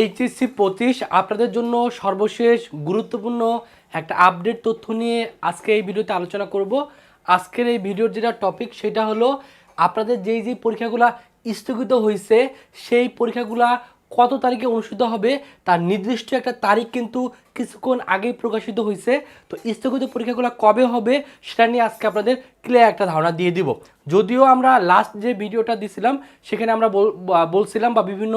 HSC পঁচিশ, আপনাদের জন্য সর্বশেষ গুরুত্বপূর্ণ একটা আপডেট তথ্য নিয়ে আজকে এই ভিডিওতে আলোচনা করব। আজকের এই ভিডিওর যেটা টপিক সেটা হলো, আপনাদের যেই যেই পরীক্ষাগুলো স্থগিত হয়েছে, সেই পরীক্ষাগুলা কত তারিখে অনুষ্ঠিত হবে, তার নির্দিষ্ট একটা তারিখ কিন্তু কিছুক্ষণ আগেই প্রকাশিত হয়েছে। তো স্থগিত পরীক্ষাগুলো কবে হবে, সেটা নিয়ে আজকে আপনাদের ক্লিয়ার একটা ধারণা দিয়ে দিব। যদিও আমরা লাস্ট যে ভিডিওটা দিছিলাম, সেখানে আমরা বলছিলাম বা বিভিন্ন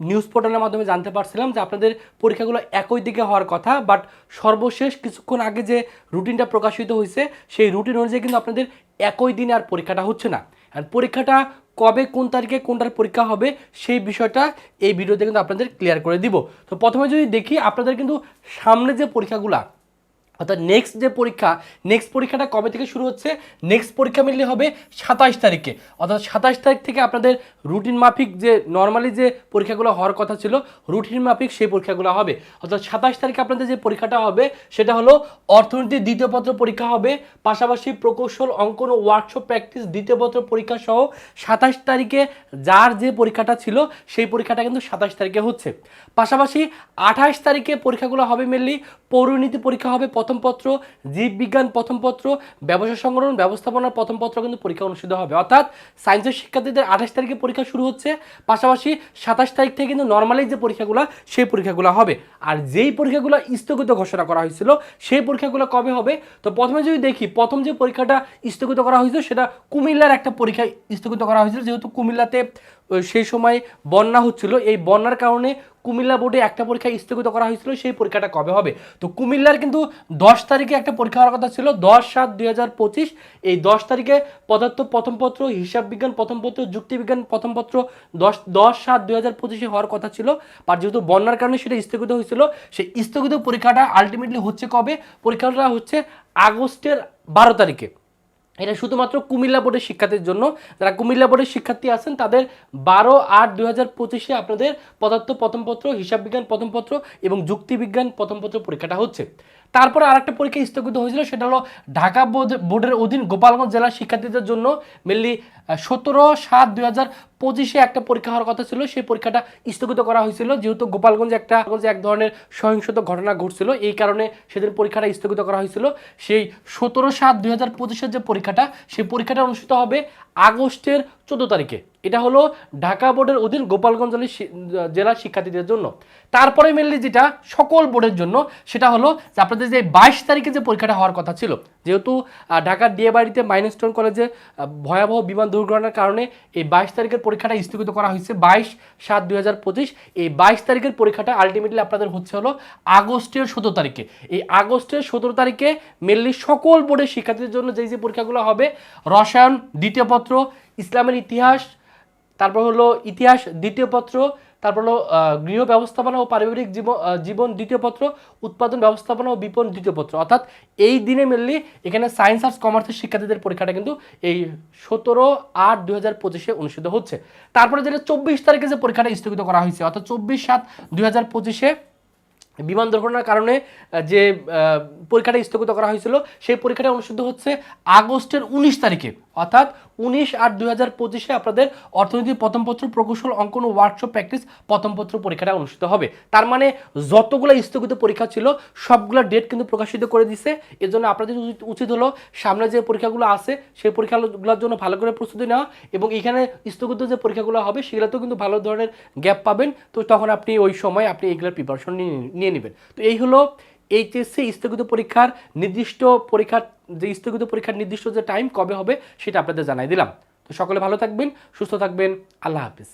নিউজ পোর্টালের মাধ্যমে জানতে পারছিলাম যে আপনাদের পরীক্ষাগুলো একই দিকে হওয়ার কথা বাট সর্বশেষ কিছুক্ষণ আগে যে রুটিনটা প্রকাশিত হয়েছে, সেই রুটিন অনুযায়ী কিন্তু আপনাদের একই দিনে আর পরীক্ষাটা হচ্ছে না। আর পরীক্ষাটা কবে, কোন তারিখে, কোনটার পরীক্ষা হবে, সেই বিষয়টা এই ভিডিওতে কিন্তু আপনাদের ক্লিয়ার করে দিব। তো প্রথমে যদি দেখি, আপনাদের কিন্তু সামনে যে পরীক্ষাগুলা অর্থাৎ নেক্সট যে পরীক্ষা নেক্সট পরীক্ষাটা কবে থেকে শুরু হচ্ছে? নেক্সট পরীক্ষা মিললে হবে সাতাশ তারিখে। অর্থাৎ সাতাশ তারিখ থেকে আপনাদের রুটিন মাফিক যে নর্মালি যে পরীক্ষাগুলো হওয়ার কথা ছিল রুটিন মাফিক সেই পরীক্ষাগুলো হবে। অর্থাৎ সাতাশ তারিখে আপনাদের যে পরীক্ষাটা হবে, সেটা হলো অর্থনীতির দ্বিতীয় পত্র পরীক্ষা হবে, পাশাপাশি প্রকৌশল, অঙ্কন ও ওয়ার্কশপ প্র্যাকটিস দ্বিতীয় পত্র পরীক্ষা সহ সাতাশ তারিখে যার যে পরীক্ষাটা ছিল, সেই পরীক্ষাটা কিন্তু সাতাশ তারিখে হচ্ছে। পাশাপাশি আঠাশ তারিখে পরীক্ষাগুলো হবে মেনলি পৌরনীতি পরীক্ষা হবে প্রথম পত্র জীববিজ্ঞান প্রথম পত্র ব্যবসা সংগঠন, ব্যবস্থাপনার প্রথম পত্র কিন্তু পরীক্ষা অনুষ্ঠিত হবে। অর্থাৎ সায়েন্সের শিক্ষার্থীদের আঠাশ তারিখে পরীক্ষা শুরু হচ্ছে, পাশাপাশি সাতাশ তারিখ থেকে কিন্তু নর্মালি যে পরীক্ষাগুলো, সেই পরীক্ষাগুলো হবে। আর যেই পরীক্ষাগুলো স্থগিত ঘোষণা করা হয়েছিল, সেই পরীক্ষাগুলো কবে হবে? তো প্রথমে যদি দেখি, প্রথম যে পরীক্ষাটা স্থগিত করা হয়েছিল, সেটা কুমিল্লার একটা পরীক্ষা স্থগিত করা হয়েছিল, যেহেতু কুমিল্লাতে সেই সময় বন্যা হচ্ছিল। এই বন্যার কারণে কুমিল্লা বোর্ডে একটা পরীক্ষা স্থগিত করা হয়েছিল, সেই পরীক্ষাটা কবে হবে? তো কুমিল্লার কিন্তু দশ তারিখে একটা পরীক্ষা হওয়ার কথা ছিল, দশ সাত দুই এই দশ তারিখে পদার্থ প্রথম পত্র, হিসাব বিজ্ঞান প্রথম পত্র যুক্তিবিজ্ঞান প্রথম পত্র দশ দশ সাত দুই হাজার পঁচিশে হওয়ার কথা ছিল। আর যেহেতু বন্যার কারণে সেটা স্থগিত হয়েছিল, সেই স্থগিত পরীক্ষাটা আলটিমেটলি হচ্ছে কবে? পরীক্ষাটা হচ্ছে আগস্টের বারো তারিখে। এটা শুধুমাত্র কুমিল্লা বোর্ডের শিক্ষার্থীর জন্য। যারা কুমিল্লা বোর্ডের শিক্ষার্থী আছেন, তাদের বারো আট দুই হাজার পঁচিশে আপনাদের পদার্থ প্রথম পত্র হিসাব বিজ্ঞান প্রথম পত্র এবং যুক্তিবিজ্ঞান প্রথম পত্র পরীক্ষাটা হচ্ছে। তারপরে আরেকটা পরীক্ষা স্থগিত হয়েছিল, সেটা হলো ঢাকা বোর্ড- বোর্ডের অধীন গোপালগঞ্জ জেলার শিক্ষার্থীদের জন্য মেনলি সতেরো সাত দুই হাজার পঁচিশে একটা পরীক্ষা হওয়ার কথা ছিল। সেই পরীক্ষাটা স্থগিত করা হয়েছিল। যেহেতু গোপালগঞ্জে একটা এক ধরনের সহিংসত ঘটনা ঘটছিল, এই কারণে সেদিন পরীক্ষাটা স্থগিত করা হয়েছিল। সেই সতেরো সাত দুই হাজার পঁচিশের যে পরীক্ষাটা, সেই পরীক্ষাটা অনুষ্ঠিত হবে আগস্টের চোদ্দ তারিখে। এটা হলো ঢাকা বোর্ডের অধীন গোপালগঞ্জ জেলার শিক্ষার্থীদের জন্য। তারপরে মেনলি যেটা সকল বোর্ডের জন্য, সেটা হলো যে আপনাদের যে বাইশ তারিখে যে পরীক্ষাটা হওয়ার কথা ছিল যেহেতু ঢাকার ডিএ বাড়িতে মাইনস্টোন কলেজে ভয়াবহ বিমান দুর্ঘটনার কারণে এই বাইশ তারিখের পরীক্ষাটা স্থগিত করা হয়েছে। বাইশ সাত দুই এই বাইশ তারিখের পরীক্ষাটা আলটিমেটলি আপনাদের হচ্ছে হলো আগস্টের সতেরো তারিখে। এই আগস্টের সতেরো তারিখে মেনলি সকল বোর্ডের শিক্ষার্থীদের জন্য যেই যে পরীক্ষাগুলো হবে, রসায়ন, দ্বিতীয় পত্র, ইসলামের ইতিহাস, তারপর হলো ইতিহাস, দ্বিতীয় পত্র তারপর হলো গৃহ ব্যবস্থাপনা ও পারিবারিক জীবন জীবন দ্বিতীয় পত্র, উৎপাদন ব্যবস্থাপনা ও বিপণন দ্বিতীয় পত্র। অর্থাৎ এই দিনে মেনলি এখানে সায়েন্স আর্টস কমার্সের শিক্ষার্থীদের পরীক্ষাটা কিন্তু এই সতেরো আট দুই হাজার পঁচিশে অনুষ্ঠিত হচ্ছে। তারপরে যেটা চব্বিশ তারিখে যে পরীক্ষাটা স্থগিত করা হয়েছে, অর্থাৎ চব্বিশ সাত দুই হাজার পঁচিশে বিমান দুর্ঘটনার কারণে যে পরীক্ষাটা স্থগিত করা হয়েছিল, সেই পরীক্ষাটা অনুষ্ঠিত হচ্ছে আগস্টের উনিশ তারিখে। অর্থাৎ উনিশ আট দুই হাজার পঁচিশে আপনাদের অর্থনীতি প্রথম পত্র প্রকৌশল অঙ্কন ওয়ার্কশপ প্র্যাকটিস প্রথম পত্র পরীক্ষাটা অনুষ্ঠিত হবে। তার মানে যতগুলো স্থগিত পরীক্ষা ছিল, সবগুলো ডেট কিন্তু প্রকাশিত করে দিছে। এর জন্য আপনাদের উচিত- হলো সামনে যে পরীক্ষাগুলো আছে, সেই পরীক্ষাগুলোর জন্য ভালো করে প্রস্তুতি নেওয়া এবং এখানে স্থগিত যে পরীক্ষাগুলো হবে, সেগুলোতেও কিন্তু ভালো ধরনের গ্যাপ পাবেন। তো তখন আপনি ওই সময় আপনি এগুলোর প্রিপারেশন নিয়ে নিয়ে নেবেন। তো এই হলো এইচএসসি স্থগিত পরীক্ষার নির্দিষ্ট পরীক্ষার যে স্থগিত পরীক্ষার নির্দিষ্ট যে টাইম কবে হবে সেটা আপনাদের জানাই দিলাম। তো সকলে ভালো থাকবেন, সুস্থ থাকবেন, আল্লাহ হাফিজ।